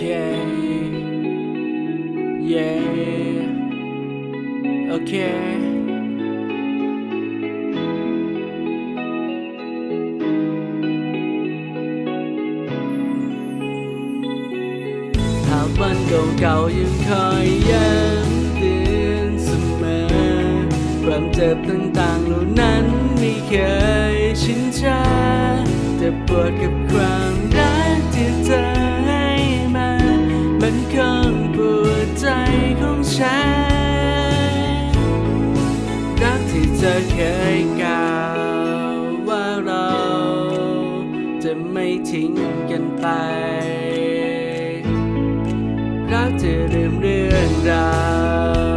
yeah yeah โอเคภาพวันเก่าๆยังคอยย้ำเตือนเสมอความเจ็บต่างๆเหล่านั้นไม่เคยชินชาจ็บปวดกับ มันคงปวดใจของฉันรักที่เธอเคยกล่าวว่าเราจะไม่ทิ้งกันไป รักที่ลืมเรื่องราว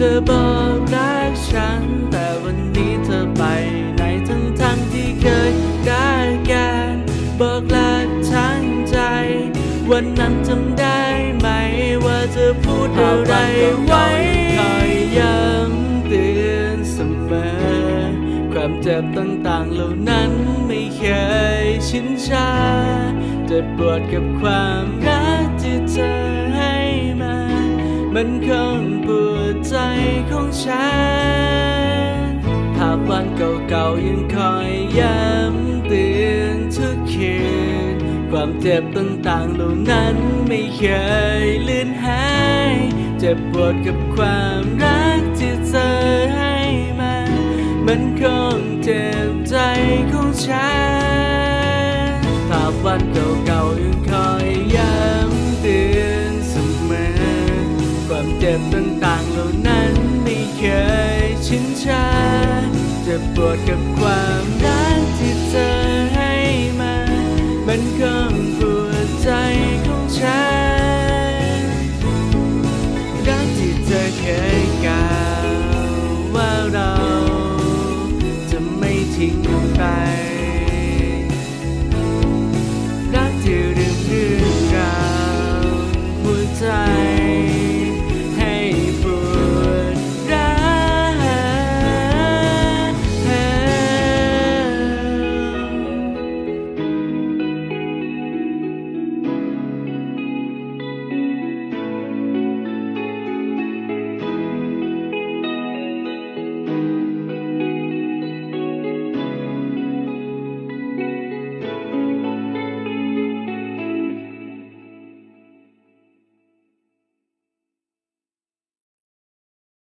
ธอบอกรักฉัน แต่วันนี้เธอไปไหนทั้งทั้งที่เคยได้การบอกรักทั้งใจ วันนั้นจำได้ไหม ว่าเธอพูดอะไรไว้คอยย้ำเตือนเสมอ ความเจ็บต่างๆเหล่านั้นไม่เคยชินชาเจ็บปวดกับความรักที่เธอ มันคงปวดใจของฉัน ภาพวันเก่าๆยังคอยย้ำเตือนทุกคืน ความเจ็บต่างๆเหล่านั้นไม่เคยเลือนหาย เจ็บปวดกับความรักที่เธอให้มา มันคงเจ็บใจของฉัน ภาพวันเก่าๆยัง ต่างๆเหล่านั้นไม่เคยชินชาจะปวดกับความรักที่เธอให้มา มันก็